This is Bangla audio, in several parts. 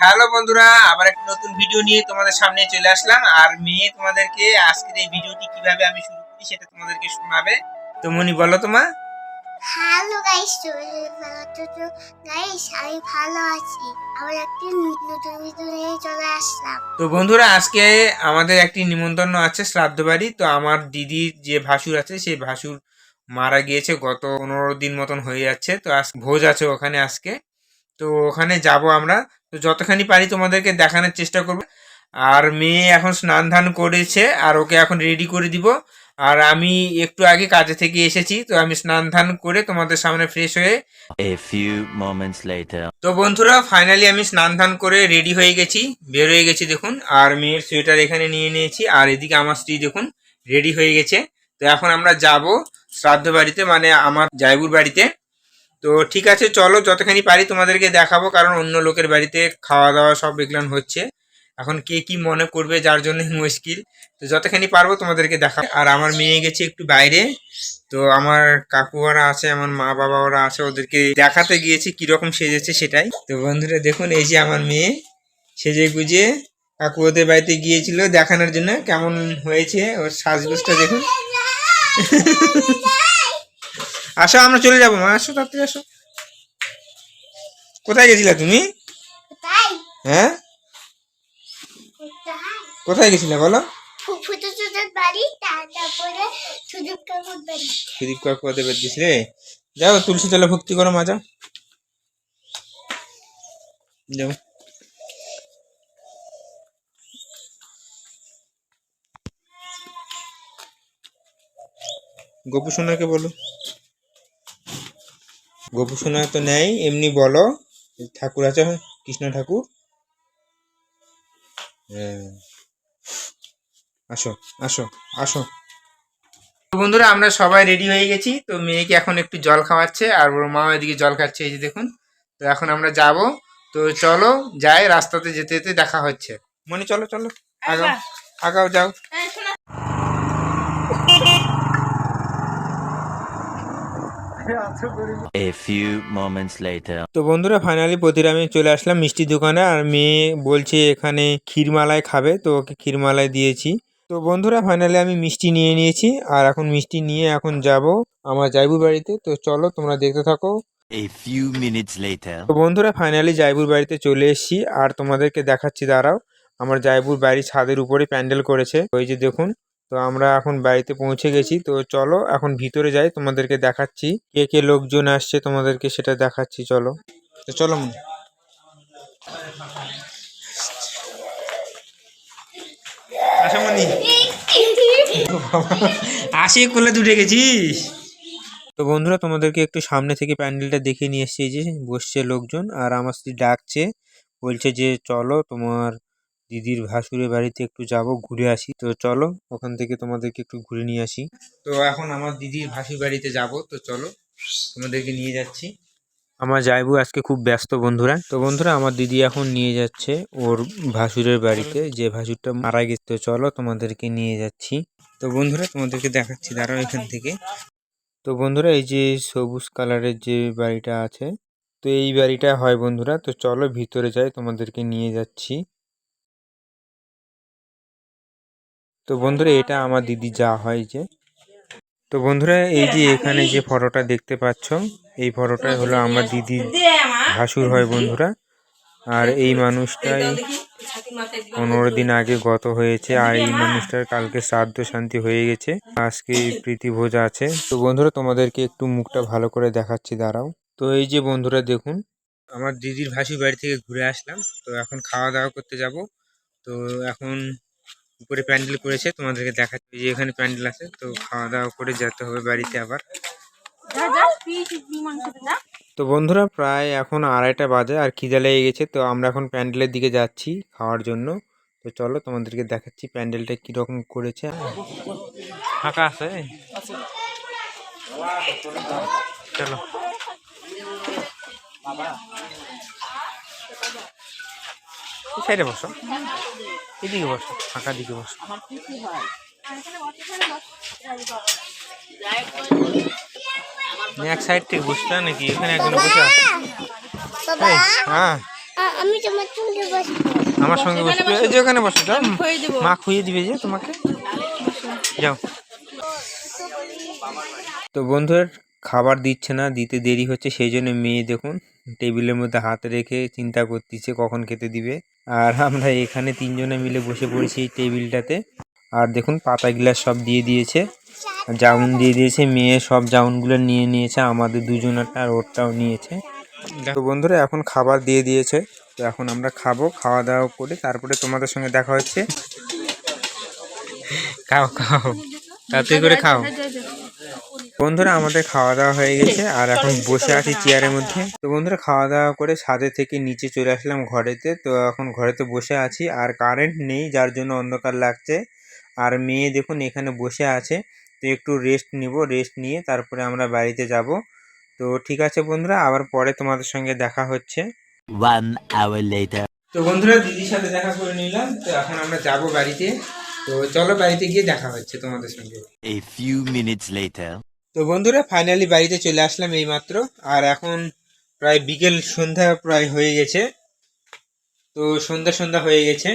হ্যালো বন্ধুরা আবার একটা নতুন ভিডিও নিয়ে তোমাদের সামনে চলে আসলাম। আর মেয়ে তোমাদেরকে আজকের এই ভিডিওটি কীভাবে আমি শুরু করি সেটা তোমাদেরকে শোনাবে। তো মনি বলো তোমা হ্যালো গাইস তো গাইস আমি ভালো আছি। আবার একটি নতুন ভিডিও নিয়ে চলে আসলাম। তো বন্ধুরা আজকে আমাদের একটি নিমন্ত্রণ আছে শ্রাদ্ধ বাড়ি। তো আমার দিদির যে ভাসুর আছে সেই ভাসুর মারা গিয়েছে গত পনেরো দিন মতন হয়ে যাচ্ছে। তো আজ ভোজ আছে ওখানে আজকে। তো ওখানে যাব আমরা। তো যতখানি পারি তোমাদেরকে দেখানোর চেষ্টা করব। আর মেয়ে এখন স্নান ধান করেছে আর ওকে এখন রেডি করে দিব। আর আমি একটু আগে কাজে থেকে এসেছি তো আমি স্নান ধান করে তোমাদের সামনে ফ্রেশ হয়ে তো বন্ধুরা ফাইনালি আমি স্নান ধান করে রেডি হয়ে গেছি বের হয়ে গেছি দেখুন। আর মেয়ের সোয়েটার এখানে নিয়ে নিয়েছি আর এদিকে আমার স্ত্রী দেখুন রেডি হয়ে গেছে। তো এখন আমরা যাব শ্রাদ্ধ বাড়িতে মানে আমার জায়বুর বাড়িতে। তো ঠিক আছে চলো যতখানি পারি তোমাদেরকে দেখাবো কারণ অন্য লোকের বাড়িতে খাওয়া দাওয়া সব এগুলান হচ্ছে। এখন কে কি মনে করবে যার জন্য মুশকিল। তো যতখানি পারব তোমাদেরকে দেখা আর আমার মেয়ে গেছে একটু বাইরে। তো আমার কাকু ওরা আছে আমার মা বাবা ওরা আছে ওদেরকে দেখাতে গিয়েছি কীরকম সেজেছে সেটাই। তো বন্ধুরা দেখুন এই যে আমার মেয়ে সেজে গুজে কাকু ওদের বাড়িতে গিয়েছিল দেখানোর জন্য। কেমন হয়েছে ওর সাজগোজটা দেখুন। আসো আমরা চলে যাব মা। আসো তাড়াতাড়ি আসো। কোথায় গেছিলা তুমি? হ্যাঁ? কোথায় গেছিলে বলো? সুদীপ কাকু ওদের গেছিলে? যাও তুলসী তলে ভক্তি করো মা যাও। যাও। গোপু সোনাকে বলো। গোপু সোনা তো নেই এমনি বলো। ঠাকুর আছে কৃষ্ণ ঠাকুর? হ্যাঁ। আসো আসো আসো। তো বন্ধুরা আমরা সবাই রেডি হয়ে গেছি। তো মেয়েকে এখন একটু জল খাওয়াচ্ছে আর ওর মা এদিকে জল খাচ্ছে এই যে দেখুন। তো এখন আমরা যাব। তো চলো যাই রাস্তাতে যেতে যেতে দেখা হচ্ছে। মনে চলো চলো। আগাও আগাও যাও। A few moments later. তো বন্ধুরা ফাইনালি প্রতিরামে চলে আসলাম মিষ্টি দোকানে আর মেয়ে বলছে এখানে ক্ষীরমালায় খাবে তো ওকে ক্ষীরমালায় দিয়েছি। তো বন্ধুরা ফাইনালি আমি মিষ্টি নিয়ে নিয়েছি আর এখন মিষ্টি নিয়ে এখন যাব আমার জাইবুর বাড়িতে। তো চলো তোমরা দেখতে থাকো। A few minutes later. তো বন্ধুরা ফাইনালি জাইবুর বাড়িতে চলে এসেছি আর তোমাদেরকে দেখাচ্ছি দাঁড়াও। আমার জাইবুর বাড়ি ছাদের উপরে প্যান্ডেল করেছে ওই যে দেখুন। তো আমরা এখন বাড়িতে পৌঁছে গেছি। তো চলো এখন ভিতরে যাই, তোমাদেরকে দেখাচ্ছি। কে কে লোকজন আসছে তোমাদেরকে সেটা দেখাচ্ছি, চলো। তো চলো মনি। আসো কোলে তুই গেছিস? তো বন্ধুরা, তোমাদেরকে একটু সামনে থেকে প্যান্ডেলটা দেখে নিয়ে এসেছি যে, বসছে লোকজন আর আমার স্ত্রী ডাকছে, বলছে যে, চলো তোমার দিদির ভাসুরের বাড়িতে একটু যাব, ঘুরে আসি। তো চলো, ওখান থেকে তোমাদেরকে একটু ঘুরে নিয়ে আসি। তো এখন আমার দিদির ভাসুর বাড়িতে যাব, তো চলো, তোমাদেরকে নিয়ে যাচ্ছি। আমার জায়বু আজকে খুব ব্যস্ত বন্ধুরা। তো বন্ধুরা, আমার দিদি এখন নিয়ে যাচ্ছে ওর ভাসুরের বাড়িতে। যে ভাসুরটা মারা গেছে, তো চলো তোমাদেরকে নিয়ে যাচ্ছি। তো বন্ধুরা, তোমাদেরকে দেখাচ্ছি, দাঁড়াও এখান থেকে। তো বন্ধুরা, এই যে সবুজ কালারের যে বাড়িটা আছে, তো এই বাড়িটা হয় বন্ধুরা, তো চলো ভিতরে যাই, তোমাদেরকে নিয়ে যাচ্ছি। তো বন্ধুরা, এটা আমার দিদি যা হয় যে। তো বন্ধুরা, এই যে এখানে যে ফটোটা দেখতে পাচ্ছ, এই ফটোটাই হলো আমার দিদির ভাসুর হয় বন্ধুরা। আর এই মানুষটাই পনেরো দিন আগে গত হয়েছে, আর এই মানুষটার কালকে শ্রাদ্ধ শান্তি হয়ে গেছে, আজকে প্রীতি ভোজ আছে। তো বন্ধুরা, তোমাদেরকে একটু মুখটা ভালো করে দেখাচ্ছি, দাঁড়াও। তো এই যে বন্ধুরা, দেখুন, আমার দিদির ভাসির বাড়ি থেকে ঘুরে আসলাম। তো এখন খাওয়া দাওয়া করতে যাব। তো এখন উপরে প্যান্ডেল করেছে, তোমাদেরকে দেখাচ্ছি যে এখানে প্যান্ডেল আছে, তো খাওয়া দাওয়া করে যেতে হবে বাড়িতে আবার। তো বন্ধুরা, প্রায় এখন আড়াইটা বাজে, আর খিদে লেগে গেছে, তো আমরা এখন প্যান্ডেলের দিকে যাচ্ছি খাওয়ার জন্য। তো চলো, তোমাদেরকে দেখাচ্ছি প্যান্ডেলটা কীরকম করেছে। ফাঁকা আছে চলো। সাইডে বসো। এদিকে বসো ফাঁকা দিকে বসো। এক সাইড থেকে বসতে নাকি? এখানে একজন বসে আছে। হ্যাঁ। আমার সঙ্গে বসবে? এই যে ওখানে বসো যাও। মা খুঁয়ে দিবে যে তোমাকে। যাও। তো বন্ধুরা খাবার দিচ্ছে না দিতে দেরি হচ্ছে সেই জন্য মেয়ে দেখুন। টেবিলের মধ্যে হাত রেখে চিন্তা করতেছে কখন খেতে দিবে। আর আমরা এখানে তিনজনে মিলে বসে পড়েছি এই টেবিলটাতে। আর দেখুন পাতা গ্লাস সব দিয়ে দিয়েছে। জাউন দিয়ে দিয়েছে মেয়ে সব জাউনগুলো নিয়ে নিয়েছে আমাদের দুজনেরটা আর ওরটাও নিয়েছে। তো বন্ধুরা এখন খাবার দিয়ে দিয়েছে। তো এখন আমরা খাব খাওয়া দাওয়া করে তারপরে তোমাদের সঙ্গে দেখা হচ্ছে। খাও খাও। তাড়াতাড়ি করে খাও। বন্ধুরা আমাদের খাওয়া দাওয়া হয়ে গেছে আর এখন বসে আছি চেয়ারের মধ্যে। তো বন্ধুরা খাওয়া দাওয়া করে ছাদে থেকে নিচে চলে আসলাম ঘরেতে। তো এখন ঘরেতে বসে আছি আর কারেন্ট নেই যার জন্য অন্ধকার লাগছে। আর মেয়ে দেখুন এখানে বসে আছে। তো একটু রেস্ট নিব রেস্ট নিয়ে তারপরে আমরা বাড়িতে যাব। তো ঠিক আছে বন্ধুরা আবার পরে তোমাদের সঙ্গে দেখা হচ্ছে। One hour later. তো বন্ধুরা দিদির সাথে দেখা করে নিলাম। তো এখন আমরা যাব বাড়িতে। তো চলো বাড়িতে গিয়ে দেখা হচ্ছে তোমাদের সঙ্গে। A few minutes later. তো বন্ধুরা ফাইনালি বাড়িতে চলে আসলাম এইমাত্র। আর এখন প্রায় বিকেল, সন্ধ্যা প্রায় হয়ে গেছে। তো সন্ধ্যা সন্ধ্যা হয়ে গেছে।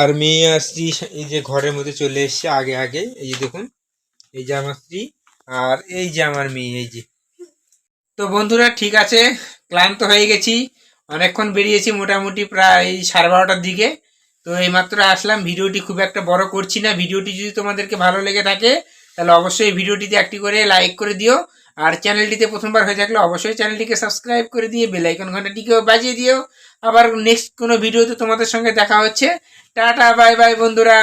আর মেয়ে আর স্ত্রী এই যে ঘরের মধ্যে চলে এসছে আগে আগে। এই যে দেখুন, এই যে আমার স্ত্রী আর এই যে আমার মেয়ে, এই যে। তো বন্ধুরা, ঠিক আছে, ক্লান্ত হয়ে গেছি। অনেকক্ষণ বেরিয়েছি মোটামুটি প্রায় সাড়ে বারোটার দিকে। তো এইমাত্র আসলাম। ভিডিওটি খুব একটা বড় করছি না। ভিডিওটি যদি তোমাদেরকে ভালো লেগে থাকে তাহলে অবশ্যই ভিডিওটিতে একটি করে লাইক করে দিও। আর চ্যানেলটিতে প্রথমবার হয়ে থাকলে অবশ্যই চ্যানেলটিকে সাবস্ক্রাইব করে দিয়ে বেলাইকন ঘন্টাটিকেও বাজিয়ে দিও। আবার নেক্সট কোনো ভিডিওতে তোমাদের সঙ্গে দেখা হচ্ছে। টাটা বাই বাই বন্ধুরা।